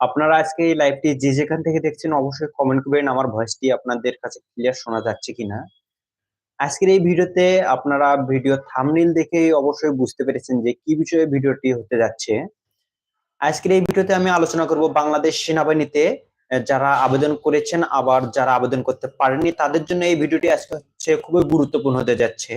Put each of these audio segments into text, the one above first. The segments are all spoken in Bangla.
আপনারা আজকে এই লাইভটি যে যেখান থেকে দেখছেন, অবশ্যই কমেন্ট করবেন। আমার ভয়েসটি আপনাদের কাছে ক্লিয়ার শোনা যাচ্ছে কিনা? আজকের এই ভিডিওতে আপনারা ভিডিও থামনিল দেখেই অবশ্যই বুঝতে পেরেছেন যে কি বিষয়ে ভিডিওটি হতে যাচ্ছে। আজকের এই ভিডিওতে আমি আলোচনা করব বাংলাদেশ সেনাবাহিনীতে যারা আবেদন করেছেন আবার যারা আবেদন করতে পারেননি, তাদের জন্য এই ভিডিওটি আজকে হচ্ছে খুবই গুরুত্বপূর্ণ হতে যাচ্ছে।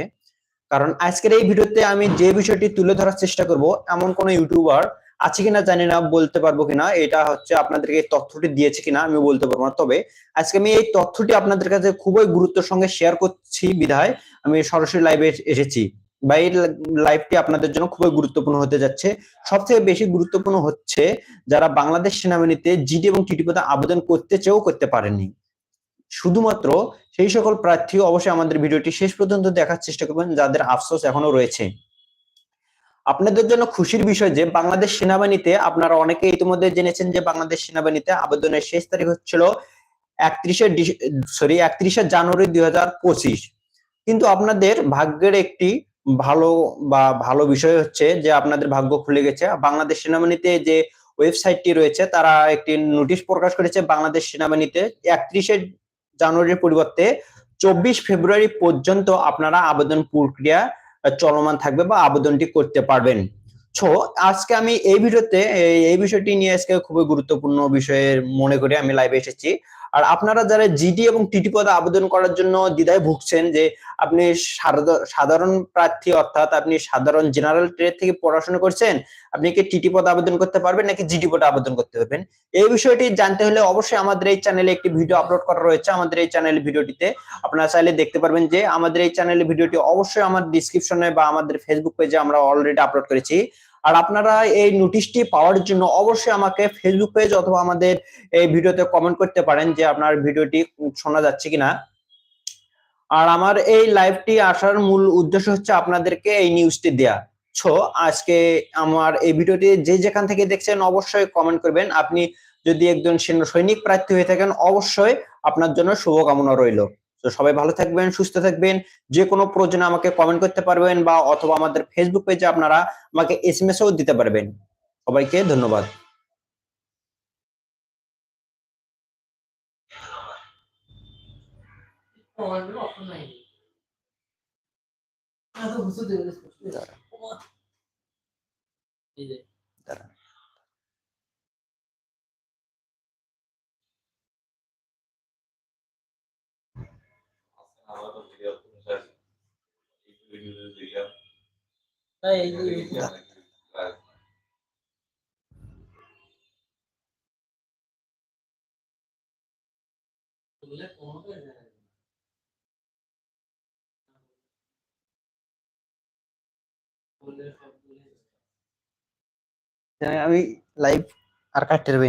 কারণ আজকের এই ভিডিওতে আমি যে বিষয়টি তুলে ধরার চেষ্টা করব, এমন কোন ইউটিউবার আছে কিনা জানি না, বলতে পারব কিনা। এটা হচ্ছে আপনাদেরকে এই তথ্যটি দিয়েছে কিনা আমি বলতে পারব না। তবে আজকে আমি এই তথ্যটি আপনাদের কাছে খুবই গুরুত্বের সঙ্গে শেয়ার করছি বিধায়। আমি সরাসরি লাইভে এসেছি। বা এই লাইভটি আপনাদের জন্য খুবই গুরুত্বপূর্ণ হতে যাচ্ছে। সবথেকে বেশি গুরুত্বপূর্ণ হচ্ছে যারা বাংলাদেশ সেনাবাহিনীতে জিডি এবং টিটি পদে আবেদন করতে চেয়েও করতে পারেননি। শুধুমাত্র সেই সকল প্রার্থী অবশ্যই আমাদের ভিডিওটি শেষ পর্যন্ত দেখার চেষ্টা করবেন, যাদের আফসোস এখনও রয়েছে। আপনাদের জন্য খুশির বিষয় যে, বাংলাদেশ সেনাবাহিনীতে আপনারা অনেকে ইতিমধ্যে জেনেছেন যে, বাংলাদেশ সেনাবাহিনীতে আবেদনের শেষ তারিখ হচ্ছিল একত্রিশে সরি, একত্রিশে জানুয়ারি দু হাজার পঁচিশ। কিন্তু আপনাদের ভাগ্যের একটি ভালো বা ভালো বিষয় হচ্ছে যে, আপনাদের ভাগ্য খুলে গেছে। বাংলাদেশ সেনাবাহিনীতে যে ওয়েবসাইটটি রয়েছে, তারা একটি নোটিশ প্রকাশ করেছে, বাংলাদেশ সেনাবাহিনীতে একত্রিশে জানুয়ারির পরিবর্তে চব্বিশ ফেব্রুয়ারি পর্যন্ত আপনারা আবেদন প্রক্রিয়া চলমান থাকবে বা আবেদনটি করতে পারবেন। ছো আজকে আমি এই ভিডিওতে, এই- বিষয়টি নিয়ে আজকে খুবই গুরুত্বপূর্ণ বিষয়ের মনে করে আমি লাইভে এসেছি। আর আপনারা যারা জিডি এবং টিটি পদে আবেদন করার জন্য দ্বিধায় ভুগছেন যে আপনি সাধারণ প্রার্থী অর্থাৎ আপনি সাধারণ জেনারেল ট্রেড থেকে পড়াশোনা করছেন, আপনি কি টিটি পদে আবেদন করতে পারবেন নাকি জিডি পদে আবেদন করতে পারবেন? এই বিষয়টি জানতে হলে অবশ্যই আমাদের এই চ্যানেলে একটি ভিডিও আপলোড করা রয়েছে। আমাদের এই চ্যানেল ভিডিওটিতে আপনারা চাইলে দেখতে পারবেন যে আমাদের এই চ্যানেলের ভিডিওটি অবশ্যই আমার ডিসক্রিপশনে বা আমাদের ফেসবুক পেজে আমরা অলরেডি আপলোড করেছি। আর আপনারা এই নোটিশটি পাওয়ার জন্য অবশ্যই আমাকে ফেসবুক পেজ অথবা আমাদের এই ভিডিওতে কমেন্ট করতে পারেন যে আপনার ভিডিওটি শোনা যাচ্ছে কিনা। আর আমার এই লাইভটি আসার মূল উদ্দেশ্য হচ্ছে আপনাদেরকে এই নিউজটি দেয়া। সো আজকে আমার এই ভিডিওটি যে যেখান থেকে দেখছেন অবশ্যই কমেন্ট করবেন। আপনি যদি একজন সেনা সৈনিক প্রার্থী হয়ে থাকেন, অবশ্যই আপনার জন্য শুভকামনা রইল। তো সবাই ভালো থাকবেন সুস্থ থাকবেন। যে কোনো প্রয়োজনে আমাকে কমেন্ট করতে পারবেন বা অথবা আমাদের ফেসবুক পেজে আপনারা আমাকে এস এম এসও দিতে পারবেন। সবাইকে ধন্যবাদ। দাঁড়া Kalau beliau pun saja itu itu beliau. Hai ibu. saya live arkadir